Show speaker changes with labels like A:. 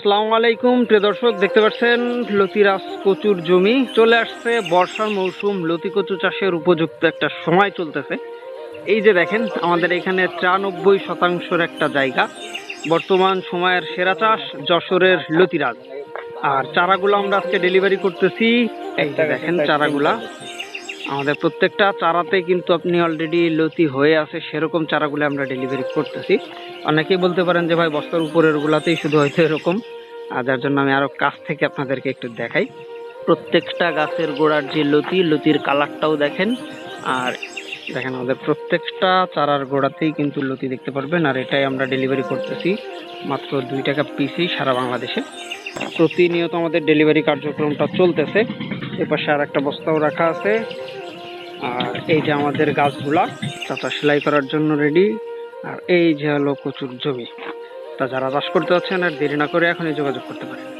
A: আসসালামু আলাইকুম। প্রিয় দর্শক, দেখতে পাচ্ছেন লতিরাজ কচুর জমি। চলে আসছে বর্ষার মৌসুম। লতি কচু চাষের উপযুক্ত একটা সময় চলতেছে। এই যে দেখেন, আমাদের এখানে তিরানব্বই শতাংশের একটা জায়গা। বর্তমান সময়ের সেরা চাষ যশোরের লতিরাজ। আর চারাগুলো আমরা আজকে ডেলিভারি করতেছি। এই যে দেখেন চারাগুলা। আমাদের প্রত্যেকটা চারাতে কিন্তু আপনি অলরেডি লতি হয়ে আছে, সেরকম চারাগুলো আমরা ডেলিভারি করতেছি। অনেকেই বলতে পারেন যে, ভাই, বস্তার উপরের গুলাতেই শুধু হয়তো এরকম। আর যার জন্য আমি আরও কাছ থেকে আপনাদেরকে একটু দেখাই। প্রত্যেকটা গাছের গোড়ার যে লতি, লতির কালারটাও দেখেন। আর দেখেন, আমাদের প্রত্যেকটা চারার গোড়াতেই কিন্তু লতি দেখতে পারবেন। আর এটাই আমরা ডেলিভারি করতেছি মাত্র দুই টাকা পিসই সারা বাংলাদেশে। প্রতিনিয়ত আমাদের ডেলিভারি কার্যক্রমটা চলতেছে। এপাশে আর একটা বস্তাও রাখা আছে। আর এই যে আমাদের গাছগুলা তাটা সেলাই করার জন্য রেডি আর এই যে হলো কচুর জমি, তা যারা চাষ করতে যাচ্ছেন আর দেরি না করে এখনই যোগাযোগ করতে পারেন।